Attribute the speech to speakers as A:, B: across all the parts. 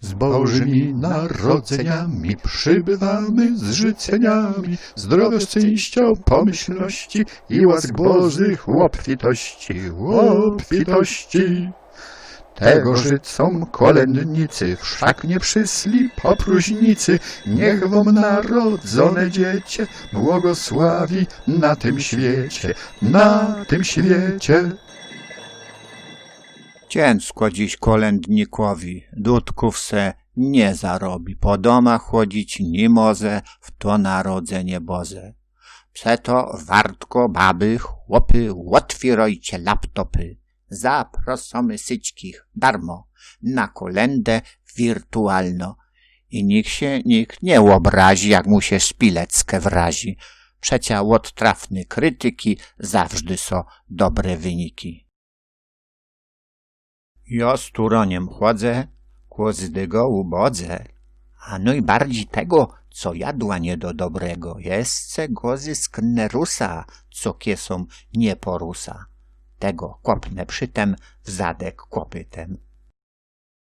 A: Z Bożymi narodzeniami przybywamy z życzeniami zdrowością, pomyślności i łask Bożych łopfitości, łopfitości. Tego życą kolędnicy, wszak nie przysli po próżnicy, niech wam narodzone dziecię błogosławi na tym świecie, na tym świecie.
B: Ciężko dziś kolędnikowi, dudków se nie zarobi, po domach chodzić nie może, w to narodzenie Boże. Przeto wartko baby, chłopy, otwierajcie laptopy. Zaproszamy syćkich darmo na kolędę wirtualno. I niech się nikt nie obrazi, jak mu się szpileckę wrazi. Przecia od trafny krytyki zawsze są dobre wyniki. Ja z turoniem chodzę, kłozdego ubodze, a no i bardziej tego, co jadła nie do dobrego, jest gozy z knerusa, co kiesą nie porusa. Tego kopnę przytem w zadek kopytem.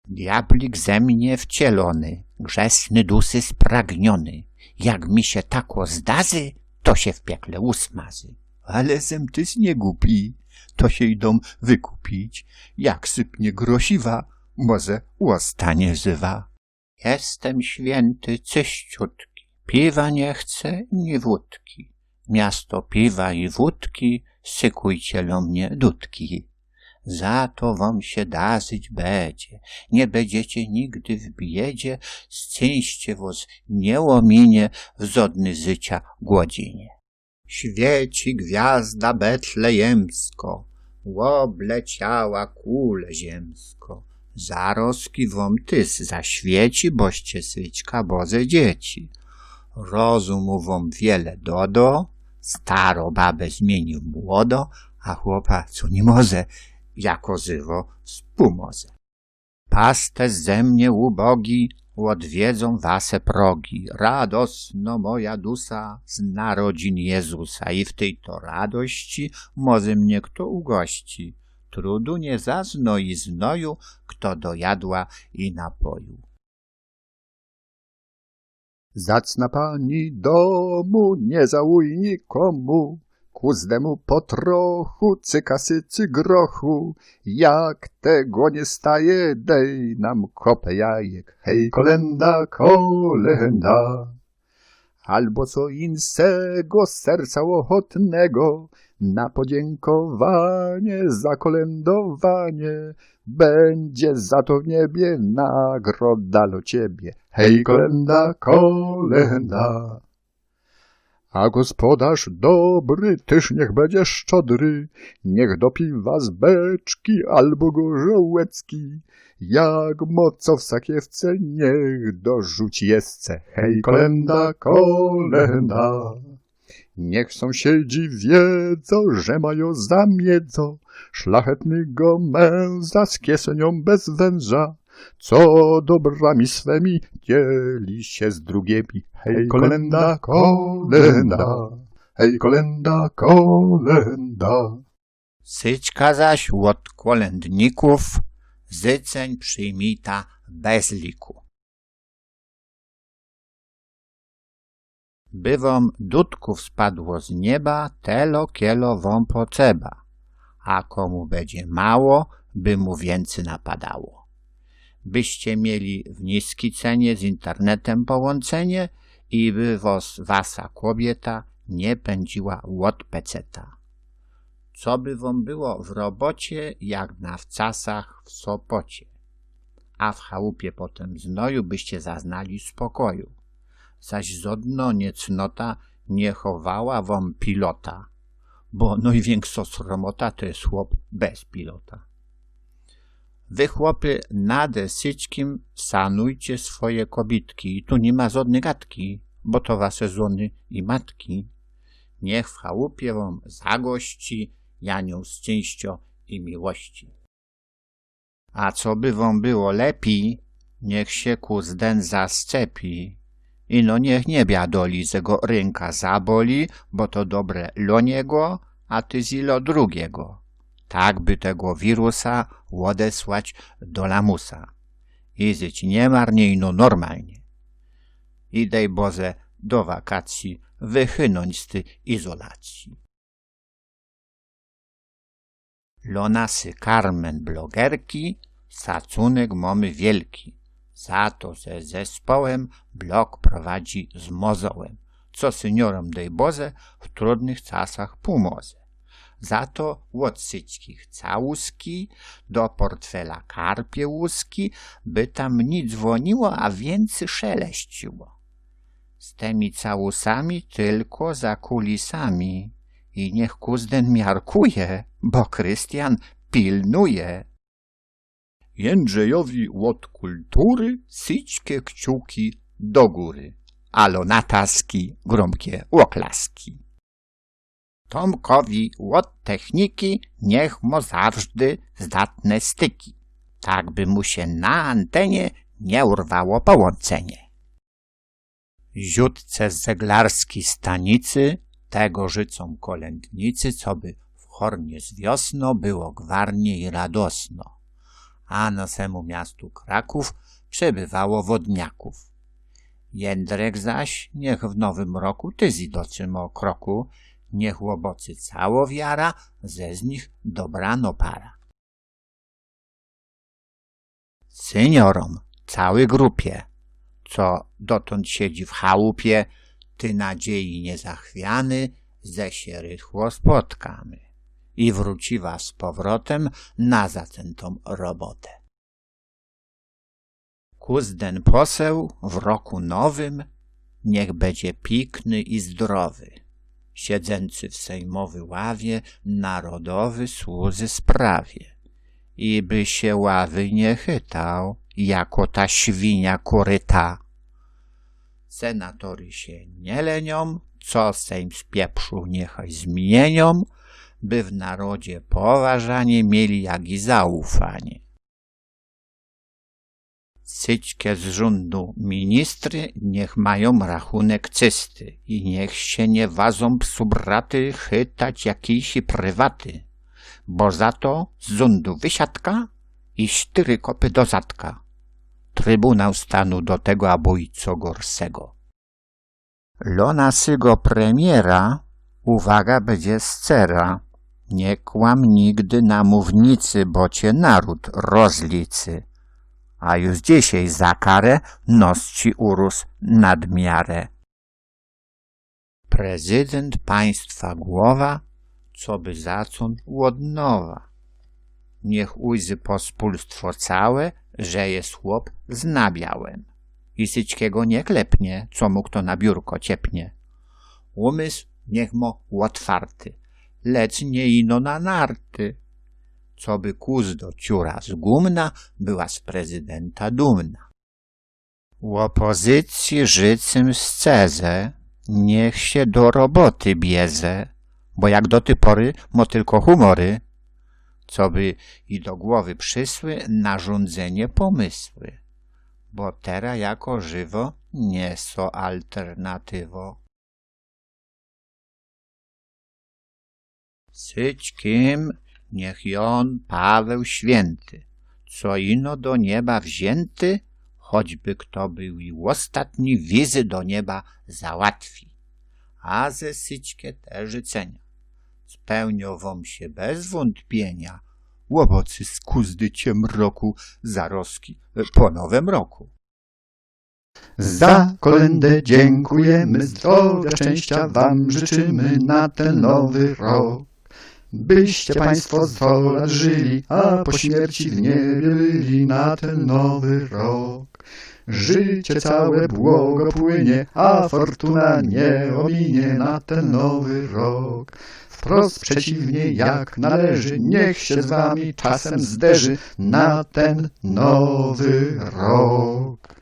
B: Diablik ze mnie wcielony, grzesny dusy spragniony, jak mi się tako zdazy, to się w piekle usmazy. Ale zem tyś nie głupi, to się idą wykupić, jak sypnie grosiwa, może łostanie żywa. Jestem święty cyściutki, piwa nie chcę, ni wódki. Miasto piwa i wódki, sykujcie lo mnie dudki. Za to wam się darzyć będzie, nie będziecie nigdy w biedzie, szczęście was nie łominie w żadny życia godzinie. Świeci gwiazda betlejemsko, obleciała kulę ziemsko. Zaroski wam tys zaświeci, boście syćka Boże dzieci. Rozumu wam wiele dodo, staro babę zmienił młodo, a chłopa co nie może, jako żywo spumoze. Paste ze mnie ubogi, odwiedzą wase progi. Radosno moja dusa z narodzin Jezusa i w tej to radości może mnie kto ugości. Trudu nie zazno i znoju, kto do jadła i napoju.
A: Zacna pani domu, nie załuj nikomu, kuzdemu po trochu, cykasycy grochu, jak tego nie staje, dej nam kopę jajek, hej kolenda, kolenda. Albo co insego z serca ochotnego, na podziękowanie za kolędowanie, będzie za to w niebie nagroda do ciebie. Hej, kolenda, kolenda. A gospodarz dobry, tyż niech będzie szczodry, niech do piwa z beczki albo gorzołecki, jak moco w sakiewce, niech dorzuci jesce. Hej, kolenda, kolenda. Niech sąsiedzi wiedzą, że mają zamiedzo szlachetnego męża z kiesenią bez węża, co dobrami swemi dzieli się z drugimi. Hej, kolenda, kolenda, hej, kolenda, kolenda.
B: Syćka zaś od kolędników zyceń przyjmita bez liku. By wam dudków spadło z nieba, telo kielo wam potrzeba, a komu będzie mało, by mu więcej napadało. Byście mieli w niskiej cenie z internetem połączenie i by was wasa kobieta nie pędziła od peceta. Co by wam było w robocie, jak na wcasach w Sopocie, a w chałupie potem znoju byście zaznali spokoju zaś zodno niecnota nie chowała wam pilota, bo największa sromota to jest chłop bez pilota. Wy chłopy nade syćkim sanujcie swoje kobitki i tu nie ma żadnej gadki, bo to wasze żony i matki. Niech w chałupie wam zagości Janią szczęścia i miłości. A co by wam było lepiej, niech się kuzden zascepi, Ino niech nie biadoli, że go ręka zaboli, bo to dobre lo niego, a ty zilo drugiego. Tak by tego wirusa odesłać do lamusa. i zyć nie marnie ino normalnie. I dej Boże do wakacji wychynąć z tej izolacji. Lonasy Carmen blogerki, szacunek mamy wielki. Za to ze zespołem blog prowadzi z mozołem, co seniorom dej Boże w trudnych czasach pomoże. Za to od syćkich całuski do portfela karpie łuski, by tam ni dzwoniło, a więcej szeleściło. Z tymi całusami tylko za kulisami i niech kuzden miarkuje, bo Krystian pilnuje. Jędrzejowi od kultury syćkie kciuki do góry, alo nataski gromkie oklaski. Tomkowi od techniki niech mo zdatne styki, tak by mu się na antenie nie urwało połączenie. Ziutce z zeglarskiej stanicy, tego życą kolędnicy, co by w Hornie z wiosno było gwarnie i radosno, a na semu miastu Kraków przebywało wodniaków. Jędrek zaś niech w nowym roku tyzi dotrzyma kroku, niech łobocy cało wiara, ze z nich dobrano para. Seniorom, całej grupie, co dotąd siedzi w chałupie, ty nadziei niezachwiany, ze się rychło spotkamy i wróciwa z powrotem na zacętą robotę. Kuzden poseł w roku nowym niech będzie pikny i zdrowy, siedzący w sejmowy ławie narodowy służy sprawie i by się ławy nie chytał, jako ta świnia koryta. Senatory się nie lenią, co Sejm z pieprzu niechaj zmienią, by w narodzie poważanie mieli jak i zaufanie. Syćkie z rządu ministry niech mają rachunek czysty i niech się nie wazą psubraty chytać jakiejś prywaty, bo za to z rządu wysiadka i cztery kopy do zadka. Trybunał stanu do tego albo i co gorsego. Lonasygo premiera, uwaga, będzie scera. Nie kłam nigdy na mównicy, bo cię naród rozlicy. A już dzisiaj za karę nos ci urósł nadmiarę. Prezydent państwa głowa, co by zacun od nowa. Niech ujrzy pospólstwo całe, że jest chłop z nabiałem. I syćkiego nie klepnie, co mu kto na biurko ciepnie. Umysł niech mo otwarty, lecz nie ino na narty. Co by kuz do ciura z gumna, była z prezydenta dumna. U opozycji życym scezę, niech się do roboty bierze, bo jak do tej pory mo tylko humory, co by i do głowy przysły narządzenie pomysły, bo teraz jako żywo nie so alternatywo. Syć kim, niech jon Paweł święty, co ino do nieba wzięty, choćby kto był i ostatni wizy do nieba załatwi. A ze syćkie te życzenia spełnią wam się bez wątpienia łobocy z kuzdy ciemroku zaroski po nowym roku.
A: Za kolędę dziękujemy, zdrowia, szczęścia wam życzymy na ten nowy rok. Byście państwo żyli, a po śmierci w niebie byli na ten nowy rok. Życie całe błogo płynie, a fortuna nie ominie na ten nowy rok. Wprost przeciwnie, jak należy, niech się z wami czasem zderzy na ten nowy rok.